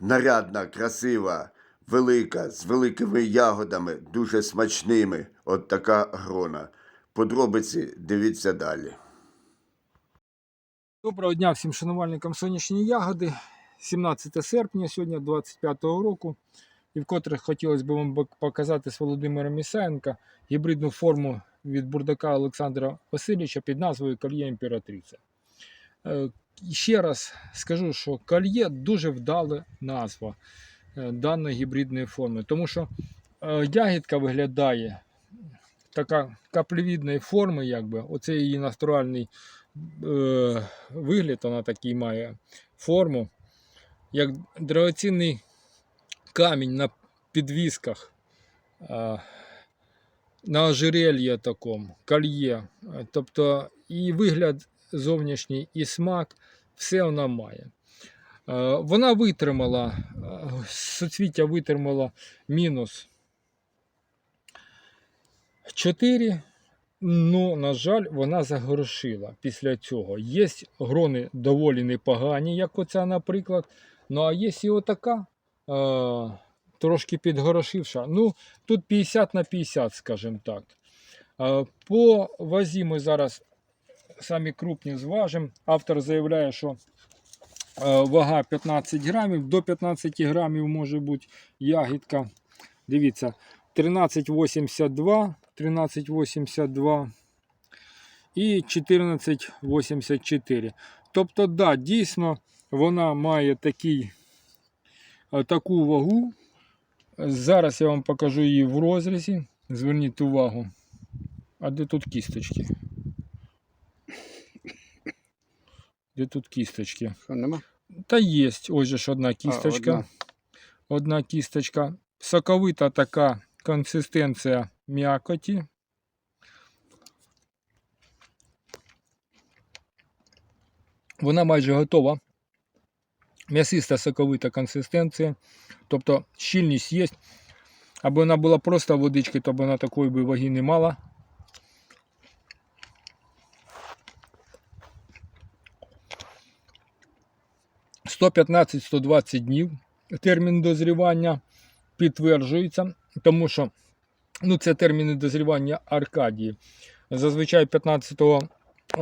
нарядна, красива, велика, з великими ягодами, дуже смачними. От така грона. Подробиці дивіться далі. Доброго дня всім шанувальникам сонячної ягоди. 17 серпня, сьогодні 25-го року. І вкотре хотілося б вам показати з Володимиром Ісаєнка гібридну форму від бурдака Олександра Васильовича під назвою Кольє Імператриця. Ще раз скажу, що кольє дуже вдала назва е, даної гібридної форми, тому що е, ягідка виглядає така каплевідної форми, якби. Оце її натуральний е, вигляд, вона такий має форму, як дорогоцінний камінь на підвісках, е, на ожерельє такому, кольє. Тобто і вигляд зовнішній, і смак, все вона має. Е, Вона витримала, е, суцвіття витримала мінус 4, Ну, на жаль, вона загорошила після цього. Є грони доволі непогані, як оця, наприклад. Ну, а є і отака, е, трошки підгорошивша. Ну, тут 50 на 50, скажімо так. По вазі ми зараз самі крупні зважимо. Автор заявляє, що е, вага 15 грамів, до 15 грамів може бути ягідка. Дивіться, 13,82, 13,82 і 14,84. Тобто, да, дійсно, вона має такий, е, таку вагу. Зараз я вам покажу її в розрізі. Зверніть увагу. А де тут кісточки? Де тут кісточки? Що нема? Та є, ось же ж одна кісточка. одна. одна кісточка. Соковита така консистенція м'якоті. Вона майже готова. М'ясиста соковита консистенція. Тобто щільність є. Аби вона була просто водички, то б вона такої би ваги не мала. – 115-120 днів термін дозрівання підтверджується, тому що ну, це терміни дозрівання Аркадії. Зазвичай 15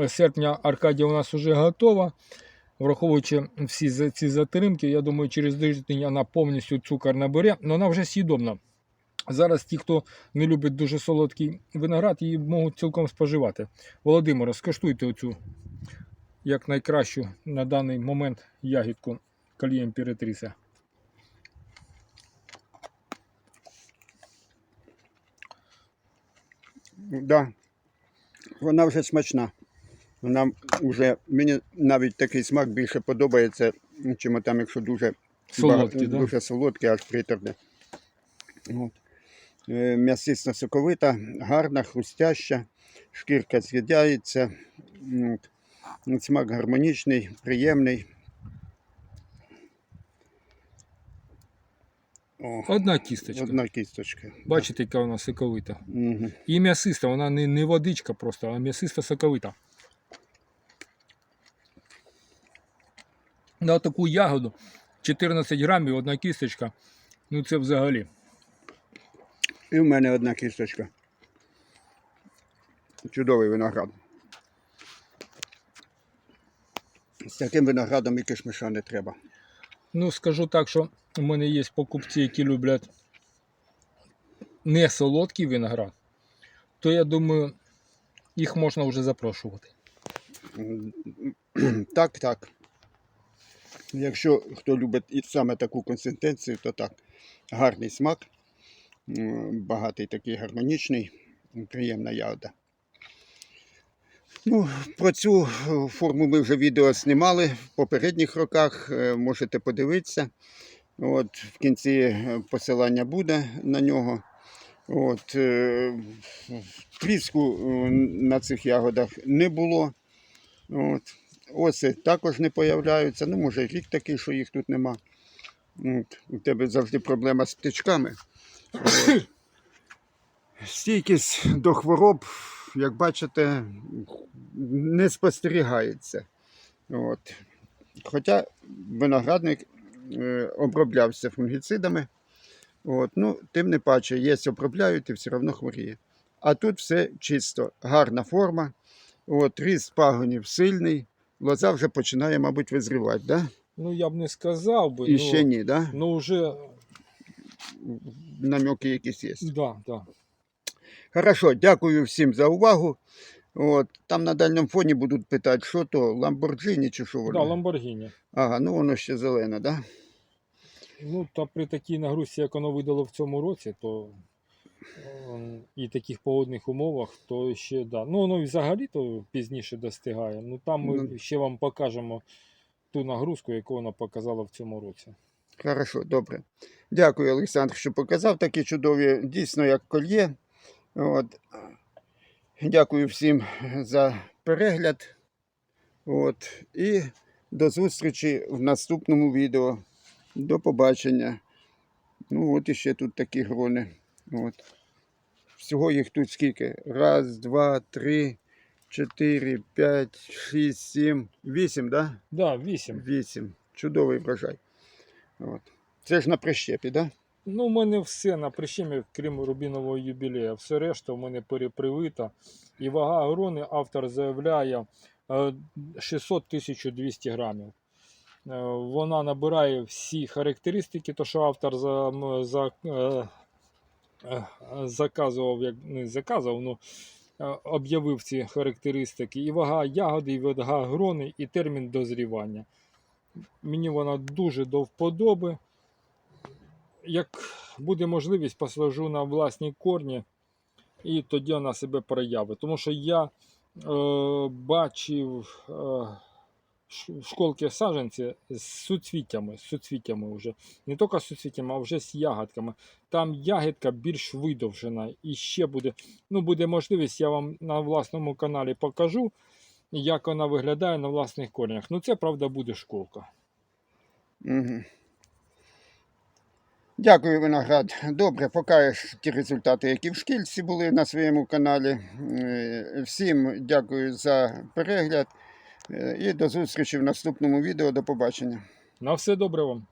серпня Аркадія у нас вже готова. Враховуючи всі ці затримки, я думаю, через тиждень вона повністю цукор набере, але вона вже сідобна. Зараз ті, хто не любить дуже солодкий виноград, її можуть цілком споживати. Володимире, скуштуйте оцю як найкращу на даний момент ягідку кольє імператриця. Да. Вона вже смачна. Вона вже, мені навіть такий смак більше подобається, чим там, якщо дуже, Солодкий, бага- да? дуже солодкий, аж приторне. От. Е, соковита, гарна, хрустяща, шкірка з'їдається. От. Смак гармонічний, приємний. О, Одна кісточка. одна кісточка. Бачите, яка вона соковита. Угу. І м'ясиста, вона не, не водичка просто, а м'ясиста соковита. На таку ягоду 14 грамів, одна кісточка. Ну це взагалі. І в мене одна кісточка. Чудовий виноград. З таким виноградом і кишмиша не треба. Ну, скажу так, що у мене є покупці, які люблять не солодкий виноград, то я думаю, їх можна вже запрошувати. Так, так. Якщо хто любить і саме таку консистенцію, то так. Гарний смак, багатий такий гармонічний, приємна ягода. Ну, про цю е, форму ми вже відео знімали в попередніх роках. е, Можете подивитися. От, в кінці е, посилання буде на нього. От, тріску на цих ягодах не було. От. Оси також не появляються. Ну, може, рік такий, що їх тут нема. От. У тебе завжди проблема з птичками. От. Стійкість до хвороб, як бачите, не спостерігається. От. Хоча виноградник е, оброблявся фунгіцидами. От, ну, тим не паче, є обробляють і все одно хворіє. А тут все чисто, гарна форма. От, ріст пагонів сильний. Лоза вже починає, мабуть, визрівати, да? Ну, я б не сказав би. І ну, ще ні, да? Ну, вже, намеки якісь є. да, да. Хорошо, дякую всім за увагу. От, там на дальньому фоні будуть питати, що то, Ламборджині чи що Да, воно? Ламборгіні. Ага, ну воно ще зелене, да? Ну, та при такій нагрузці, як воно видало в цьому році, то е, і таких погодних умовах, то ще да. Ну, воно взагалі то пізніше достигає. Ну там ми Ну. ще вам покажемо ту нагрузку, яку вона показала в цьому році. Хорошо, добре. Дякую, Олександр, що показав такі чудові, дійсно, як кольє. От. Дякую всім за перегляд. От. І до зустрічі в наступному відео. До побачення. Ну, от іще тут такі грони. От. Всього їх тут скільки? Раз, два, три, чотири, п'ять, шість, сім, вісім, так? Да? Да, 8. 8. Чудовий врожай. От. Це ж на прищепі, так? Да? Ну, у мене все на прищемі, крім рубінового юбілея. Все решта у мене перепривита. І вага грони автор заявляє е, 600-1200 грамів. Е, Вона набирає всі характеристики, то що автор за, за, е, заказував, як не заказував, ну, об'явив ці характеристики. І вага ягоди, і вага грони, і термін дозрівання. Мені вона дуже до вподоби як буде можливість, посаджу на власні корні, і тоді вона себе проявить. Тому що я е, бачив е, школки саджанці з суцвіттями, з суцвіттями вже. Не тільки з суцвіттями, а вже з ягодками. Там ягідка більш видовжена. І ще буде, ну, буде можливість, я вам на власному каналі покажу, як вона виглядає на власних корнях. Ну, це правда буде школка. Угу. Дякую, виноград. Добре, покажеш ті результати, які в шкільці були на своєму каналі. Е, Всім дякую за перегляд. Е, І до зустрічі в наступному відео. До побачення. На все добре вам.